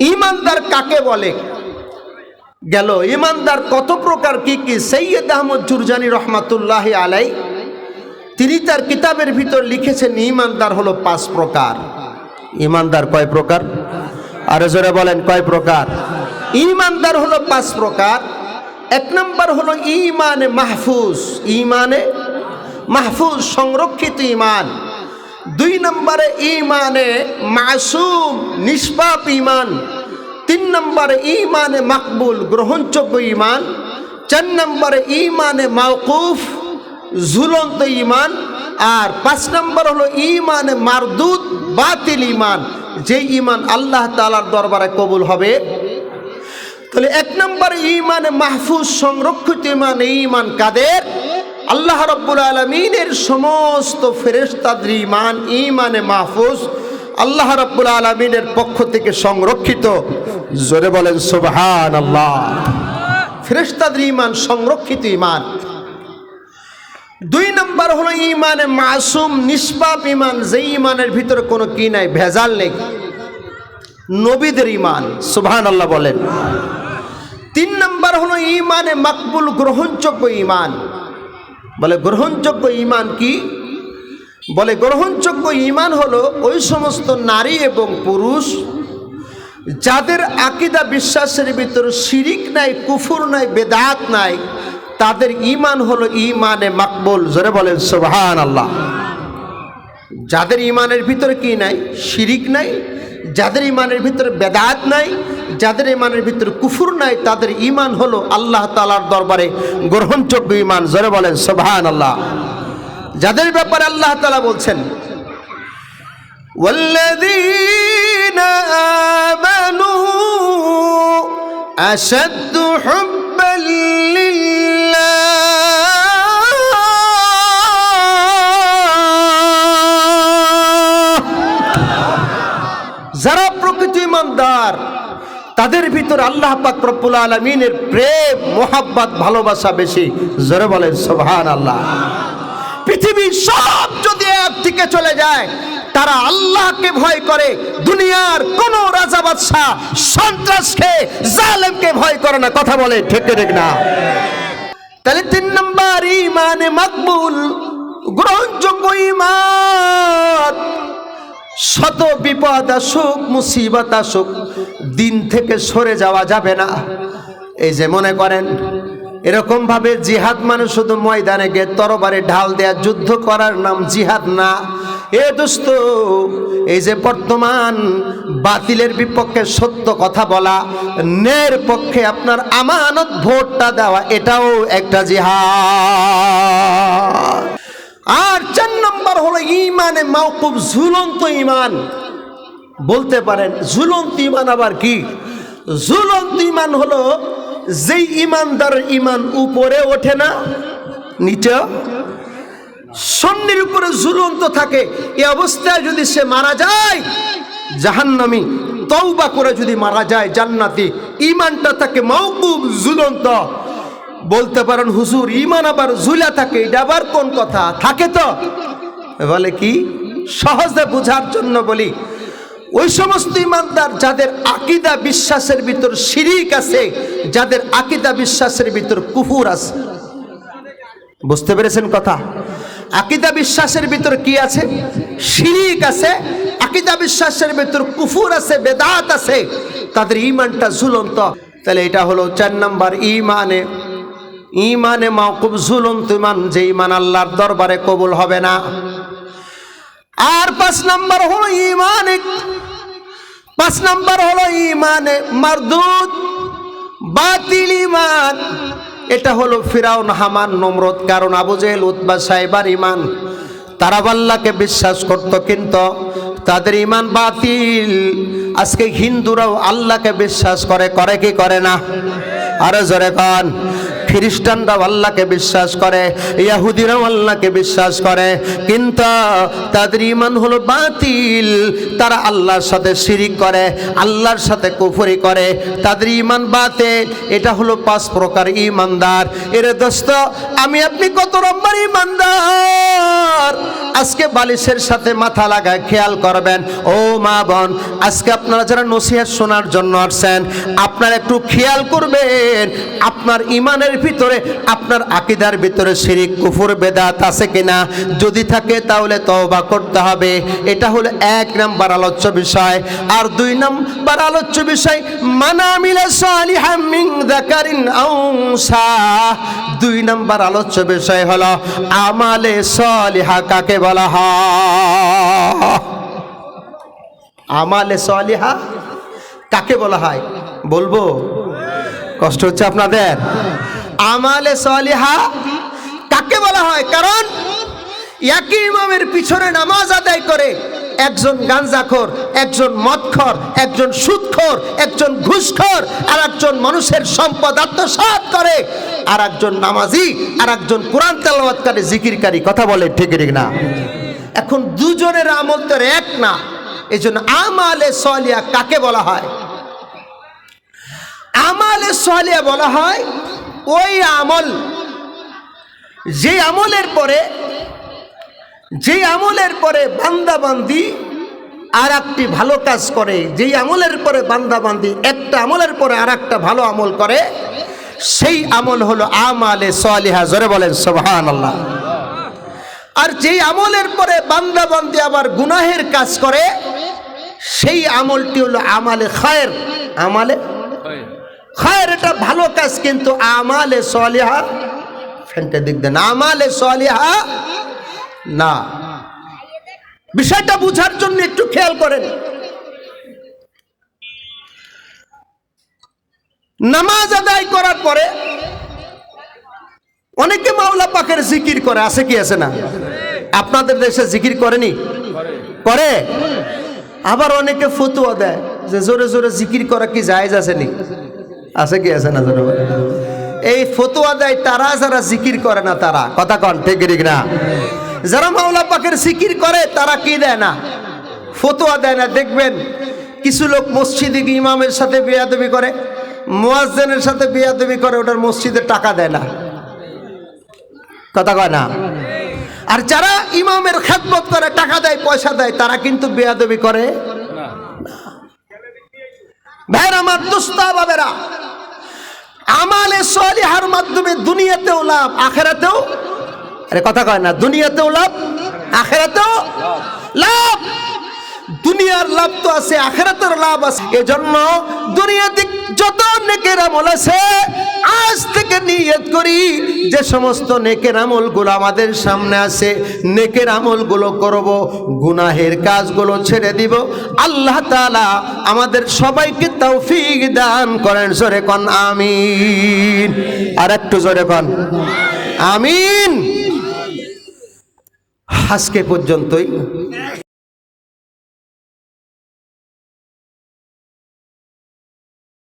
ইমানদার কাকে বলে? গেল, ইমানদার কত প্রকার, কি কি? সৈয়দ আহমদ জুরজানি রহমাতুল্লাহ আলাই, তিনি তার কিতাবের ভিতর লিখেছেন, ইমানদার হলো পাঁচ প্রকার। ইমানদার কয় প্রকার? আরও জোরে বলেন, কয় প্রকার? ইমানদার হলো পাঁচ প্রকার। এক নম্বর হলো ইমানে মাহফুজ। ইমানে মাহফুজ, সংরক্ষিত ইমান। দুই নম্বরে ইমানে মাসুম, নিষ্পাপ ইমান তিন নম্বরে ইমানে মাকবুল, গ্রহণযোগ্য ইমান চার নম্বরে ইমানে মাওকুফ, ঝুলন্ত ইমান আর পাঁচ নম্বর হলো ইমানে মারদুদ, বাতিল ইমান যে ইমান আল্লাহ তালার দরবারে কবুল হবে। তাহলে এক নম্বর ইমানে মাহফুজ, সংরক্ষিত ইমান এই ইমান কাদের? আল্লাহ রব্বুল আলমিনের সমস্ত ফেরেস্তাদের ইমান ইমানে মাহফুজ আল্লাহ রব্বুল আলমিনের পক্ষ থেকে সংরক্ষিত। জোরে বলেন সুবহান আল্লাহ ফেরেস্তাদের ইমান সংরক্ষিত ইমান দুই নম্বর হলো ইমানে মাসুম, নিষ্পাপ ইমান যে ইমানের ভিতরে কোনো কি নাই, ভেজাল নেই। নবীদের ইমান সুবহান আল্লাহ বলেন। তিন নম্বর হলো ইমানে মাকবুল গ্রহণযোগ্য ইমান বলে, গ্রহণযোগ্য ইমান কি? বলে, গ্রহণযোগ্য ইমান হলো ওই সমস্ত নারী এবং পুরুষ যাদের আকিদা বিশ্বাসের ভিতর শিরিক নাই, কুফুর নাই, বেদাত নাই, তাদের ইমান হলো ইমানে মাকবুল। জোরে বলেন সুবহান আল্লাহ যাদের ইমানের ভিতরে কি নাই? শিরিক নাই। যাদের ইমানের ভিতরে বেদাত নাই যাদের ইমানের ভিতরে কুফুর নাই তাদের ইমান হলো আল্লাহ তালার দরবারে গ্রহণযোগ্য ইমান জোরে বলেন সোভান আল্লাহ যাদের ব্যাপারে আল্লাহ তালা বলছেন والذين آمنوا أشد حبا لله যারা প্রকৃত ইমানদার তাদের ভিতর আল্লাহ পাক রব্বুল আলমিনের প্রেম, মোহাব্বত, ভালোবাসা বেশি। জোরে বলেন সোভান আল্লাহ পৃথিবীর সব যদি এক দিকে চলে যায়, তারা আল্লাহকে ভয় করে। দুনিয়ার কোন রাজা বাদশাহ সন্ত্রাসকে জালেমকে ভয় করে না। কথা বলে, ঠিক ঠিক না? তাহলে তিন নম্বর ইমানে মাকবুল, গ্রহণযোগ্য ইমান শত বিপদ আসুক, মুসিবত আসুক, দিন থেকে সরে যাওয়া যাবে না। এই যে মনে করেন এরকম ভাবে জিহাদ মানে শুধু ময়দানে গিয়ে তরবারে ঢাল দেয়া, যুদ্ধ করার নাম জিহাদ না। এ দোস্ত, এই যে বর্তমান বাতিলের বিপক্ষে সত্য কথা বলা নের পক্ষে আপনার আমানত ভোটটা দেওয়া, এটাও একটা জিহাদ। আর নম্বর হলো ইমানে মাওকুব ঝুলন্ত ইমান। বলতে পারেন, ঝুলন্ত ইমান আবার কি? ঝুলন্ত ইমান হলো যেই ইমানদার ইমান উপরে ওঠে না, নিচে। সন্নির উপরে ঝুলন্ত থাকে এই অবস্থায় যদি সে মারা যায়, জাহান্নামি তওবা করে যদি মারা যায় জান্নাতি, ইমানটা থাকে মৌকুব ঝুলন্ত। বলতে পারেন, হুজুর, ইমান আবার ঝুলা থাকে, এটা আবার কোন কথা? থাকে তো। বলে কি? সহজে বোঝার জন্য বলি, ওই সমস্ত ইমানদার যাদের আকিদা বিশ্বাসের ভিতর শিরিক আছে, যাদের আকিদা বিশ্বাসের ভিতর কুফুর আছে। বুঝতে পেরেছেন কথা? আকিদা বিশ্বাসের ভিতর কি আছে? শিরিক আছে, আকিদা বিশ্বাসের ভিতর কুফুর আছে, বেদাত আছে, তাদের ইমানটা ঝুলন্ত। তাহলে এটা হলো চার নাম্বার ইমানে। ইমানে মাকুব ঝুলন্ত ইমান, যে ইমান আল্লাহর দরবারে কবুল হবে না। আর পাঁচ নাম্বার হলো ইমানে পাঁচ নাম্বার হলো ইমানে মারদুদ, বাতিল ইমান এটা হলো ফিরাউন, হামান নমরত কারণ আবু জেহেল, উতবা সাহেবার ইমান তারা আল্লাহকে বিশ্বাস করত, কিন্তু তাদের ইমান বাতিল। আজকে হিন্দুরাও আল্লাহকে বিশ্বাস করে করে কি করে না? আরও জোরে কন। খ্রিস্টানরাও আল্লাহকে বিশ্বাস করে, ইয়াহুদিরাও আল্লাহকে বিশ্বাস করে, কিন্তু তাদের ইমান হলো বাতিল। তারা আল্লাহর সাথে শিরিক করে, আল্লাহর সাথে কুফরি করে। তাদের ইমান বাতে এটা হলো পাঁচ প্রকার ইমানদার এরে দোস্ত, আমি আপনি কত নম্বর ইমানদার আজকে বালিশের সাথে মাথা লাগায় খেয়াল করবেন। ও মা বোন, আজকে আপনারা যারা নসিহত শোনার জন্য আসছেন, আপনারা একটু খেয়াল করবেন, আপনার ইমানের ভিতরে আপনার আকিদার ভিতরে শিরিক, কুফুর, বেদাত আছে কিনা? যদি থাকে, তাহলে তওবা করতে হবে। এটা হলো এক নাম্বার আলোচ্য বিষয়। আর দুই নাম্বার আলোচ্য বিষয় মানা মিলে সালিহাম মিন যাকারিন আও দুই নাম্বার আলোচ্য বিষয় হলো, আমালে সালিহা কাকে বলা হয়? আমালে সালিহা কাকে বলা হয়? বলব? কষ্ট হচ্ছে আপনাদের? আমালে সালিহা কাকে বলা হয়? কারণ একই ইমামের পিছনে নামাজ আদায় করে একজন গাঞ্জাখোর একজন মদখর, একজন সুদখোর, একজন ঘুষখোর আর একজন মানুষের সম্পদ আত্মসাৎ করে আর একজন নামাজি আর একজন কোরআন তেলাওয়াতকারী, জিকিরকারী, কথা বলে ঠিক না। এখন দুজনের আমল তো এক না। এই জন্য আমালে সলিয়া কাকে বলা হয়? আমালে সলিয়া বলা হয় ওই আমল, যে আমলের পরে, যে আমলের পরে বান্দাবান্দি আর একটি ভালো কাজ করে, যেই আমলের পরে বান্দাবান্দি একটা আমলের পরে আর একটা ভালো আমল করে, সেই আমল হলো আমালে সলিহা, জোরে বলেন সোহান আল্লাহ আর যেই আমলের পরে বান্দাবান্দি আবার গুনাহের কাজ করে, সেই আমলটি হলো আমালে খায়ের, আমালে খায়ের এটা ভালো কাজ, কিন্তু আমালে সলিহা ফ্যানটা দিক দেন। আমালে সলিহা, না। বিষয়টা বুঝার জন্য একটু খেয়াল করেন। নামাজ আদায় করার পরে অনেকে মাওলা পাকের জিকির করে, আছে কি, আছে না? আপনাদের দেশে জিকির করেনি? করে। আবার অনেকে ফতুয়া দেয় যে জোরে জোরে জিকির করা কি জায়েজ আছে নি আছে কি আছে না বলেন? এই ফতুয়া দেয় তারা যারা জিকির করে না তারা। কথা কন, ঠিক না? যারা মাওলা পাকের জিকির করে, তারা কি দেয় না? ফতুয়া দেয় না। দেখবেন, কিছু লোক মসজিদে গিয়ে ইমামের সাথে বেয়াদবি করে, মুয়াজ্জেনের সাথে বেয়াদবি করে, ওটার মসজিদে টাকা দেয় না। কথা কয় না? আর যারা ইমামের খেদমত করে, টাকা দেয়, পয়সা দেয়, তারা কিন্তু বেয়াদবি করে ভাইয়ের আমার দুস্তা বাবেরা আমালে সলিহার মাধ্যমে দুনিয়াতেও লাভ, আখেরাতেও? আরে কথা কয় না, দুনিয়াতেও লাভ, আখেরাতেও? লাভ! দুনিয়ার লাভ তো আছে, আখেরাতের লাভ আছে। এজন্য দুনিয়াতে যত নেকের আমল আছে, আজ থেকে নিয়ত করি যে সমস্ত নেকের আমলগুলো আমাদের সামনে আছে, নেকের আমলগুলো করব, গুনাহের কাজগুলো ছেড়ে দিব। আল্লাহ তালা আমাদের সবাইকে তৌফিক দান করেন, জোরে কন, আমিন। আর একটু জোরে কন, আমিন। আজকে পর্যন্তই।